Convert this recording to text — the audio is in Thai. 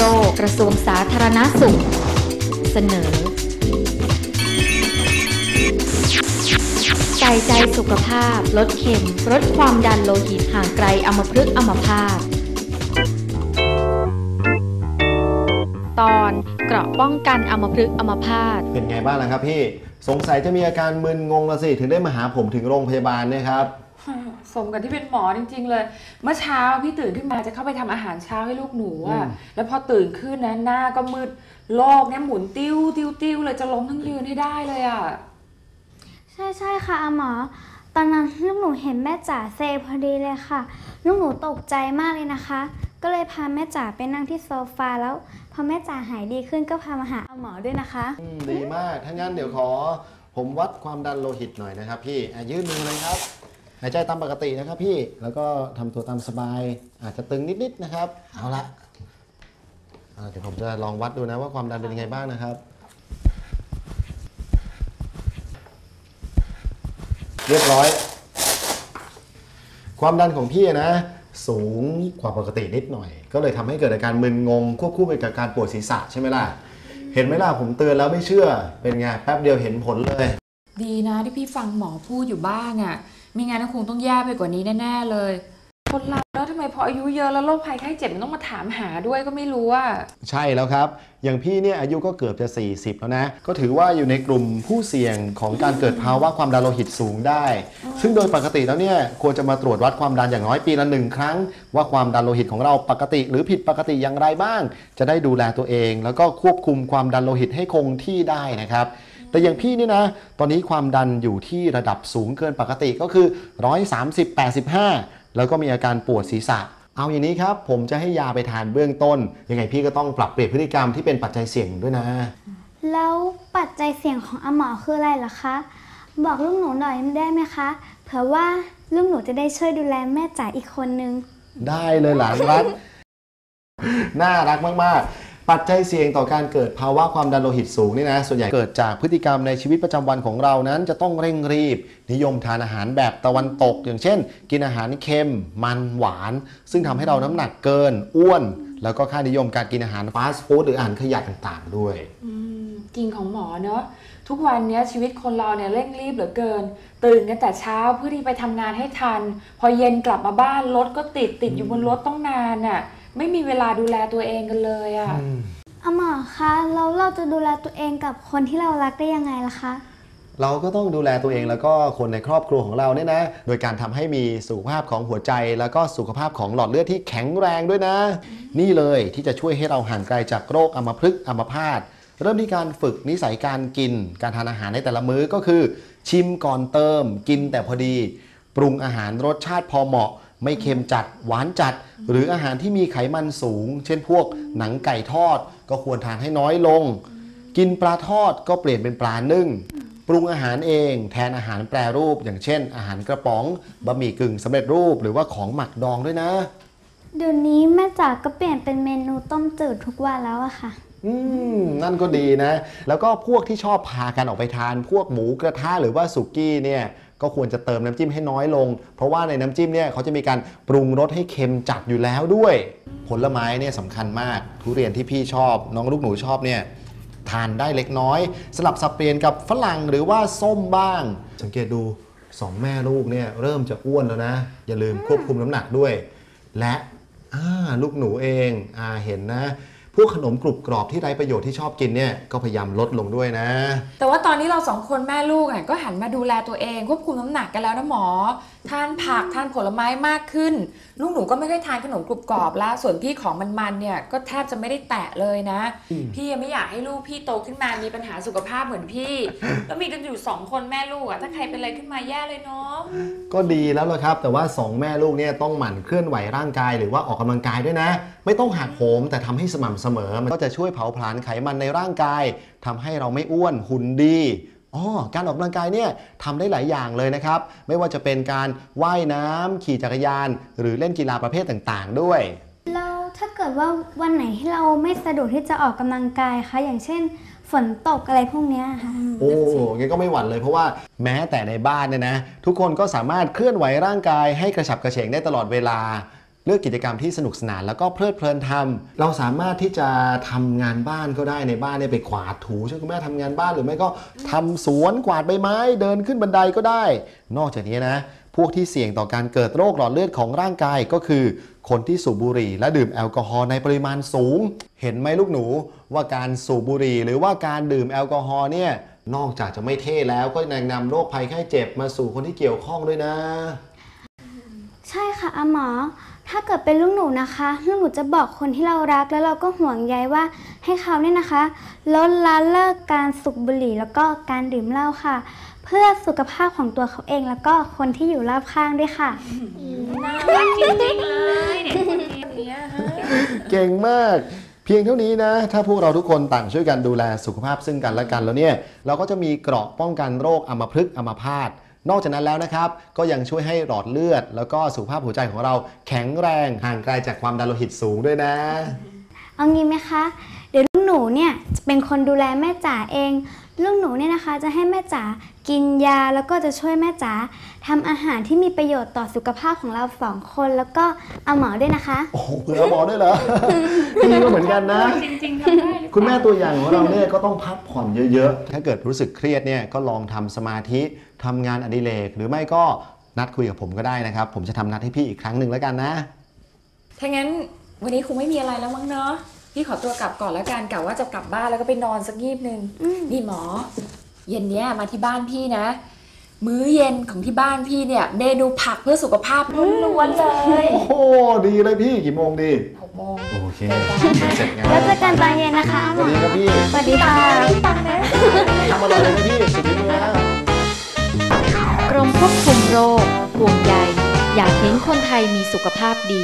โรคกระทรวงสาธารณสุข เสนอ ใส่ใจสุขภาพ ลดเค็ม ลดความดันโลหิตห่างไกลอมพฤกษ์อมพาตตอนเกราะป้องกันอมพฤกษ์อมพาตเป็นไงบ้างล่ะครับพี่ สงสัยจะมีอาการมึนงงละสิ ถึงได้มาหาผมถึงโรงพยาบาลเนี่ยครับ สมกับที่เป็นหมอจริง ๆ เลย เมื่อเช้าพี่ตื่นขึ้นมาจะเข้าไปทำอาหารเช้าให้ลูกหนูอะอืมแล้วพอตื่นขึ้นนะหน้าก็มืดโลกเนี่ยหมุนติ้วติ้วติ้วเลยจะล้มทั้งยืนให้ได้เลยอะใช่ใช่ค่ะอาหมอ ตอนนั้นลูกหนูเห็นแม่จ๋าเซพอดีเลยค่ะ ลูกหนูตกใจมากเลยนะคะ ก็เลยพาแม่จ๋าไปนั่งที่โซฟาแล้วพอแม่จ๋าหายดีขึ้นก็พามาหาอาหมอด้วยนะคะอืมดีมากถ้างั้นเดี๋ยวขอผมวัดความดันโลหิตหน่อยนะครับพี่อะยื่นมือเลยครับ หายใจตามปกตินะครับพี่ แล้วก็ทำตัวตามสบาย อาจจะตึงนิดๆนะครับ เอาละอ่าเดี๋ยวผมจะลองวัดดูนะว่าความดันเป็นยังไงบ้างนะครับ เรียบร้อย ความดันของพี่นะ สูงกว่าปกตินิดหน่อย ก็เลยทำให้เกิดอาการมึนงง ควบคู่ไปกับการปวดศีรษะใช่ไหมล่ะ เห็นไหมล่ะผมเตือนแล้วไม่เชื่อ เป็นไง แป๊บเดียวเห็นผลเลย ดีนะที่พี่ฟังหมอพูดอยู่บ้างอะ ไม่งั้นคงต้องแย่ไปกว่านี้แน่ๆเลยคนเราแล้วทำไมพออายุเยอะแล้วโรคภัยไข้เจ็บมันต้องมาถามหาด้วยก็ไม่รู้อะใช่แล้วครับ อย่างพี่เนี่ยอายุก็เกือบจะ 40 แล้วนะ ก็ถือว่าอยู่ในกลุ่มผู้เสี่ยงของการเกิดภาวะความดันโลหิตสูงได้ ซึ่งโดยปกติแล้วเนี่ยควรจะมาตรวจวัดความดันอย่างน้อยปีละหนึ่งครั้ง ว่าความดันโลหิตของเราปกติ หรือผิดปกติอย่างไรบ้าง จะได้ดูแลตัวเอง แล้วก็ควบคุมความดันโลหิตให้คงที่ได้นะครับ แต่อย่างพี่นี่นะ ตอนนี้ความดันอยู่ที่ระดับสูงเกินปกติก็คือ 130 85 แล้วก็มีอาการปวดศีรษะ เอาอย่างนี้ครับ ผมจะให้ยาไปทานเบื้องต้น ยังไงพี่ก็ต้องปรับเปลี่ยนพฤติกรรมที่เป็นปัจจัยเสี่ยงด้วยนะ แล้วปัจจัยเสี่ยงของอาหมอคืออะไรล่ะคะ บอกลูกหนูหน่อยได้ไหมคะ เผื่อว่าลูกหนูจะได้ช่วยดูแลแม่จ๋าอีกคนนึง ได้เลยหลานรัก น่ารักมาก ๆ ปัจจัยเสี่ยงต่อการเกิดภาวะความดันโลหิตสูงนี่นะส่วนใหญ่เกิดจากพฤติกรรมในชีวิตประจำวันของเรานั้นจะต้องเร่งรีบ นิยมทานอาหารแบบตะวันตก อย่างเช่น กินอาหารเค็ม มันหวาน ซึ่งทำให้เราน้ำหนักเกิน อ้วน แล้วก็ค่านิยมการกินอาหารฟาสต์ฟู้ดหรืออาหารขยะต่างๆด้วยอืมจริงของหมอเนอะทุกวันนี้ชีวิตคนเราเนี่ยเร่งรีบเหลือเกิน ตื่นกันแต่เช้าเพื่อที่ไปทำงานให้ทัน พอเย็นกลับมาบ้านรถก็ติดติดอยู่บนรถต้องนานอะ่ะ ไม่มีเวลาดูแลตัวเองกันเลยอะ่ะอาหมอคะแล้วเราจะดูแลตัวเองกับคนที่เรารักได้ยังไงล่ะคะ เราก็ต้องดูแลตัวเองแล้วก็คนในครอบครัวของเราเนี่ยนะ โดยการทำให้มีสุขภาพของหัวใจ แล้วก็สุขภาพของหลอดเลือดที่แข็งแรงด้วยนะ นี่เลยที่จะช่วยให้เราห่างไกลจากโรคอัมพฤกษ์อัมพาตเริ่มที่การฝึกนิสัยการกิน การทานอาหารในแต่ละมื้อก็คือ ชิมก่อนเติม กินแต่พอดี ปรุงอาหารรสชาติพอเหมาะ ไม่เค็มจัดหวานจัด หรืออาหารที่มีไขมันสูง เช่นพวกหนังไก่ทอด ก็ควรทานให้น้อยลง กินปลาทอดก็เปลี่ยนเป็นปลานึ่ง ปรุงอาหารเองแทนอาหารแปรรูป อย่างเช่น อาหารกระป๋องบะหมี่กึ่งสำเร็จรูปหรือว่าของหมักดองด้วยนะ เดี๋ยวนี้แม่จ๋าก็เปลี่ยนเป็นเมนูต้มจืดทุกวันแล้วอะค่ะ อืมนั่นก็ดีนะ แล้วก็พวกที่ชอบพากันออกไปทาน พวกหมูกระทะหรือว่าสุกี้เนี่ย ก็ควรจะเติมน้ำจิ้มให้น้อยลง เพราะว่าในน้ำจิ้มเนี่ยเขาจะมีการปรุงรสให้เค็มจัดอยู่แล้วด้วย ผลไม้เนี่ยสำคัญมากทุเรียนที่พี่ชอบ น้องลูกหนูชอบเนี่ยทานได้เล็กน้อย สลับสับเปลี่ยนกับฝรั่งหรือว่าส้มบ้าง สังเกตดูสองแม่ลูกเนี่ยเริ่มจะอ้วนแล้วนะ อย่าลืมควบคุมน้ำหนักด้วย และลูกหนูเองอเห็นนะ พวกขนมกรุบกรอบที่ไร้ประโยชน์ที่ชอบกินเนี่ยก็พยายามลดลงด้วยนะ แต่ว่าตอนนี้เราสองคนแม่ลูกอะก็หันมาดูแลตัวเองควบคุมน้ำหนักกันแล้วนะหมอ ทานผักทานผลไม้มากขึ้น ลูกหนูก็ไม่ได้ทานขนมกรุบกรอบแล้วส่วนพี่ของมันๆเนี่ยก็แทบจะไม่ได้แตะเลยนะ พี่ยังไม่อยากให้ลูกพี่โตขึ้นมามีปัญหาสุขภาพเหมือนพี่แล้วมีกันอยู่สองคนแม่ลูกอะถ้าใครเป็นอะไรขึ้นมาแย่เลยเนาะก็ดีแล้วล่ะครับ แต่ว่า 2 แม่ลูกเนี่ยต้องหมั่นเคลื่อนไหวร่างกายหรือว่าออกกำลังกายด้วยนะ ไม่ต้องหักโหมแต่ทำให้สม่ำเสมอ มันก็จะช่วยเผาผลาญไขมันในร่างกายทำให้เราไม่อ้วนหุ่นดีอ๋อการออกกำลังกายเนี่ยทำได้หลายอย่างเลยนะครับ ไม่ว่าจะเป็นการว่ายน้ำขี่จักรยาน หรือเล่นกีฬาประเภทต่างๆ ด้วยแล้วถ้าเกิดว่าวันไหนที่เราไม่สะดวกที่จะออกกำลังกายคะอย่างเช่นฝนตกอะไรพวกเนี้ยค่ะ โอ้งั้นก็ไม่หวั่นเลยเพราะว่าแม้แต่ในบ้านเนี่ยนะ ทุกคนก็สามารถเคลื่อนไหวร่างกายให้กระฉับกระเฉงได้ตลอดเวลา เลือกกิจกรรมที่สนุกสนานแล้วก็เพลิดเพลินทำเราสามารถที่จะทำงานบ้านก็ได้ในบ้านเนี่ยไปกวาดถูช่วยคุณแม่ทำงานบ้านหรือไม่ก็ทำสวนกวาดใบไม้ เดินขึ้นบันไดก็ได้ นอกจากนี้นะพวกที่เสี่ยงต่อการเกิดโรคหลอดเลือดของร่างกายก็คือ คนที่สูบบุหรี่และดื่มแอลกอฮอล์ในปริมาณสูง เห็นไหมลูกหนูว่าการสูบบุหรี่หรือว่าการดื่มแอลกอฮอล์เนี่ยนอกจากจะไม่เท่แล้วก็ยังนำโรคภัยไข้เจ็บมาสู่คนที่เกี่ยวข้องด้วยนะ ใช่ค่ะอาหมอ ถ้าเกิดเป็นลูกหนูนะคะลูกหนูจะบอกคนที่เรารักแล้วเราก็ห่วงใยว่าให้เขาเนี่ยนะคะลดละเลิกการสูบบุหรี่แล้วก็การดื่มเหล้าค่ะ เพื่อสุขภาพของตัวเขาเองแล้วก็คนที่อยู่รอบข้างด้วยค่ะ น่ารักจริงๆเลยเด็กคนนี้ฮะเก่งมาก เพียงเท่านี้นะ ถ้าพวกเราทุกคนต่างช่วยกันดูแลสุขภาพซึ่งกันและกันแล้วเนี่ย เราก็จะมีเกราะป้องกันโรคอัมพฤกษ์อัมพาต นอกจากนั้นแล้วนะครับ ก็ยังช่วยให้หลอดเลือด แล้วก็สุขภาพหัวใจของเราแข็งแรงห่างไกลจากความดันโลหิตสูงด้วยนะ เอางี้ไหมคะ เดี๋ยวลูกหนูเนี่ยจะเป็นคนดูแลแม่จ๋าเอง ลูกหนูเนี่ยนะคะจะให้แม่จ๋ากินยาแล้วก็จะช่วยแม่จ๋าทำอาหารที่มีประโยชน์ต่อสุขภาพของเราสองคนแล้วก็เอาหมอด้วยนะคะ โอ้โหเผื่อหมอด้วยเหรอ พี่ก็เหมือนกันนะ จริงๆทำได้หรือเปล่า คุณแม่ตัวอย่างของเราเนี่ยก็ต้องพักผ่อนเยอะๆ ถ้าเกิดรู้สึกเครียดเนี่ยก็ลองทำสมาธิทำงานอดิเรก หรือไม่ก็นัดคุยกับผมก็ได้นะครับ ผมจะทำนัดให้พี่อีกครั้งหนึ่งแล้วกันนะ ถ้างั้นวันนี้คงไม่มีอะไรแล้วมั้งเนาะ พี่ขอตัวกลับก่อนแล้วกันกะว่าจะกลับบ้านแล้วก็ไปนอนสักงีบนึงนี่หมอ เย็นเนี้ยมาที่บ้านพี่นะ มื้อเย็นของที่บ้านพี่เนี่ย เมนูผักเพื่อสุขภาพล้วนๆเลยโอ้โหดีเลยพี่กี่โมงดีหกโมงโอเคเสร็จงานแล้วเจอกันตอนเย็นนะคะสวัสดีครับพี่สวัสดีค่ะทำอะไรเลยนะพี่สุดที่มือนะกรมควบคุมโรคห่วงใยอยากเห็นคนไทยมีสุขภาพดี